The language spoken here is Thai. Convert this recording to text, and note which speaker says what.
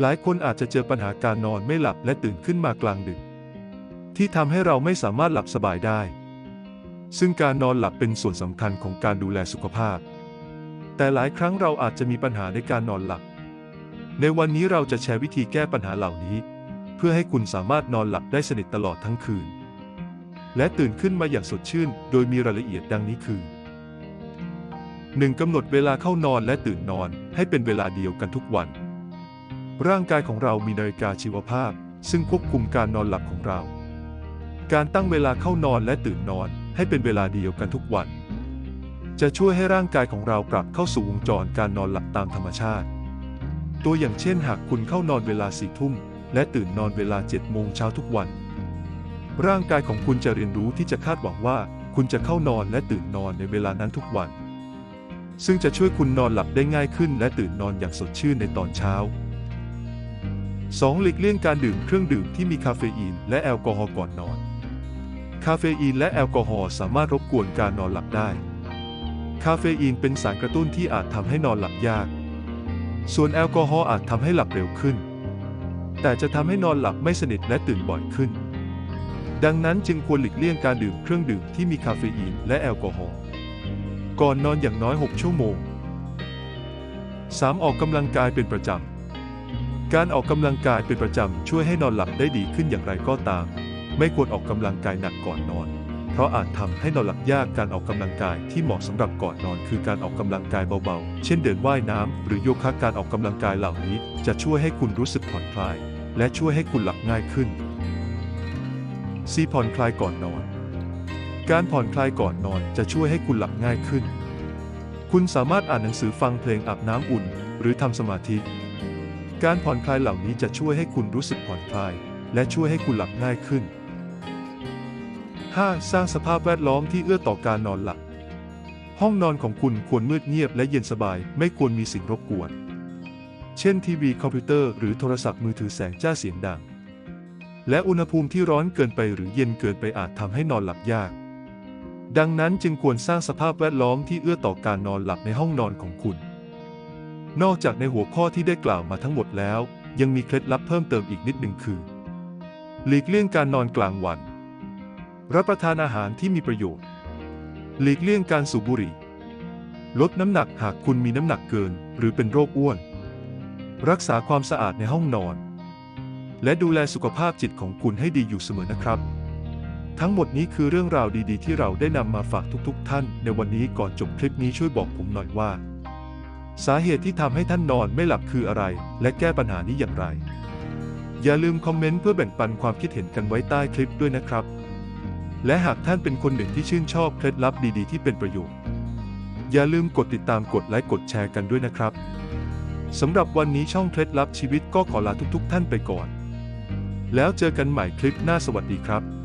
Speaker 1: หลายคนอาจจะเจอปัญหาการนอนไม่หลับและตื่นขึ้นมากลางดึก ที่ทำให้เราไม่สามารถหลับสบายได้ ซึ่งการนอนหลับเป็นส่วนสำคัญของการดูแลสุขภาพ แต่หลายครั้งเราอาจจะมีปัญหาในการนอนหลับ ในวันนี้เราจะแชร์วิธีแก้ปัญหาเหล่านี้ เพื่อให้คุณสามารถนอนหลับได้สนิทตลอดทั้งคืน และตื่นขึ้นมาอย่างสดชื่น โดยมีรายละเอียดดังนี้คือ 1. กำหนดเวลาเข้านอนและตื่นนอนให้เป็นเวลาเดียวกันทุกวัน ร่างกายของเรามีนาฬิกาชีวภาพ ซึ่งควบคุมการนอนหลับของเรา การตั้งเวลาเข้านอนและตื่นนอนให้เป็นเวลาเดียวกันทุกวัน จะช่วยให้ร่างกายของเรากลับเข้าสู่วงจรการนอนหลับตามธรรมชาติ ตัวอย่างเช่นหากคุณเข้านอนเวลาสี่ทุ่มและตื่นนอนเวลาเจ็ดโมงเช้าทุกวัน ร่างกายของคุณจะเรียนรู้ที่จะคาดหวังว่า คุณจะเข้านอนและตื่นนอนในเวลานั้นทุกวัน ซึ่งจะช่วยคุณนอนหลับได้ง่ายขึ้นและตื่นนอนอย่างสดชื่นในตอนเช้า 2. หลีกเลี่ยงการดื่มเครื่องดื่มที่มีคาเฟอีนและแอลกอฮอล์ก่อนนอน คาเฟอีนและแอลกอฮอล์สามารถรบกวนการนอนหลับได้ คาเฟอีนเป็นสารกระตุ้นที่อาจทำให้นอนหลับยาก ส่วนแอลกอฮอล์อาจทำให้หลับเร็วขึ้น แต่จะทำให้นอนหลับไม่สนิทและตื่นบ่อยขึ้น ดังนั้นจึงควรหลีกเลี่ยงการดื่มเครื่องดื่มที่มีคาเฟอีนและแอลกอฮอล์ ก่อนนอนอย่างน้อย 6 ชั่วโมง 3. ออกกำลังกายเป็นประจำ การออกกำลังกายเป็นประจำช่วยให้นอนหลับได้ดีขึ้นอย่างไรก็ตาม ไม่ควรออกกำลังกายหนักก่อนนอน เพราะอาจทำให้นอนหลับยากการออกกำลังกายที่เหมาะสำหรับก่อนนอน คือการออกกำลังกายเบาๆ เช่นเดินว่ายน้ำหรือโยคะการออกกำลังกายเหล่านี้ จะช่วยให้คุณรู้สึกผ่อนคลาย และช่วยให้คุณหลับง่ายขึ้น 4. ผ่อนคลายก่อนนอน การผ่อนคลายก่อนนอนจะช่วยให้คุณหลับง่ายขึ้น คุณสามารถอ่านหนังสือฟังเพลงอาบน้ำอุ่น หรือทำสมาธิ การผ่อนคลายเหล่านี้จะช่วยให้คุณรู้สึกผ่อนคลาย และช่วยให้คุณหลับง่ายขึ้น 5. สร้างสภาพแวดล้อมที่เอื้อต่อการนอนหลับ ห้องนอนของคุณควรมืดเงียบและเย็นสบาย ไม่ควรมีสิ่งรบกวน เช่นทีวีคอมพิวเตอร์หรือโทรศัพท์มือถือแสงจ้าเสียงดัง และอุณหภูมิที่ร้อนเกินไปหรือเย็นเกินไปอาจทำให้นอนหลับยาก ดังนั้นจึงควรสร้างสภาพแวดล้อมที่เอื้อต่อการนอนหลับในห้องนอนของคุณ นอกจากในหัวข้อที่ได้กล่าวมาทั้งหมดแล้ว ยังมีเคล็ดลับเพิ่มเติมอีกนิดหนึ่งคือ หลีกเลี่ยงการนอนกลางวัน รับประทานอาหารที่มีประโยชน์ หลีกเลี่ยงการสูบบุหรี่ ลดน้ำหนักหากคุณมีน้ำหนักเกิน หรือเป็นโรคอ้วน รักษาความสะอาดในห้องนอน และดูแลสุขภาพจิตของคุณให้ดีอยู่เสมอนะครับทั้งหมดนี้คือเรื่องราวดีๆ ที่เราได้นำมาฝากทุกๆ ท่าน ในวันนี้ก่อนจบคลิปนี้ช่วยบอกผมหน่อยว่า สาเหตุที่ทำให้ท่านนอนไม่หลับคืออะไร และแก้ปัญหานี้อย่างไร อย่าลืมคอมเมนต์เพื่อแบ่งปันความคิดเห็นกันไว้ใต้คลิปด้วยนะครับ และหากท่านเป็นคนหนึ่งที่ชื่นชอบเคล็ดลับดีๆที่เป็นประโยชน์ อย่าลืมกดติดตามกดไลค์กดแชร์กันด้วยนะครับสำหรับวันนี้ช่องเคล็ดลับชีวิตก็ขอลาทุก ๆ ท่านไปก่อน แล้วเจอกันใหม่คลิปหน้าสวัสดีครับ